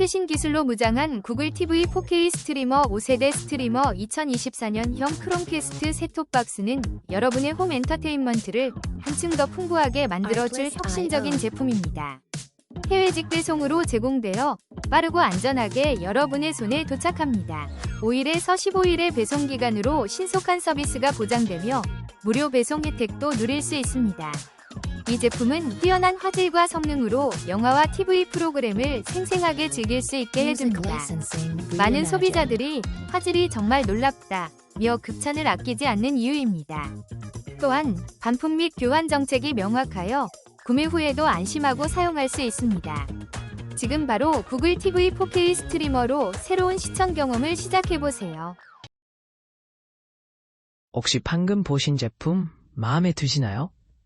최신 기술로 무장한 구글 TV 4K 스트리머 5세대 스트리머 2024년형 크롬캐스트 셋톱박스는 여러분의 홈 엔터테인먼트를 한층 더 풍부하게 만들어줄 혁신적인 제품입니다. 해외 직배송으로 제공되어 빠르고 안전하게 여러분의 손에 도착합니다. 5일에서 15일의 배송 기간으로 신속한 서비스가 보장되며 무료 배송 혜택도 누릴 수 있습니다. 이 제품은 뛰어난 화질과 성능으로 영화와 TV 프로그램을 생생하게 즐길 수 있게 해줍니다. 많은 소비자들이 화질이 정말 놀랍다 며 극찬을 아끼지 않는 이유입니다. 또한 반품 및 교환 정책이 명확하여 구매 후에도 안심하고 사용할 수 있습니다. 지금 바로 구글 TV 4K 스트리머로 새로운 시청 경험을 시작해보세요. 혹시 방금 보신 제품 마음에 드시나요?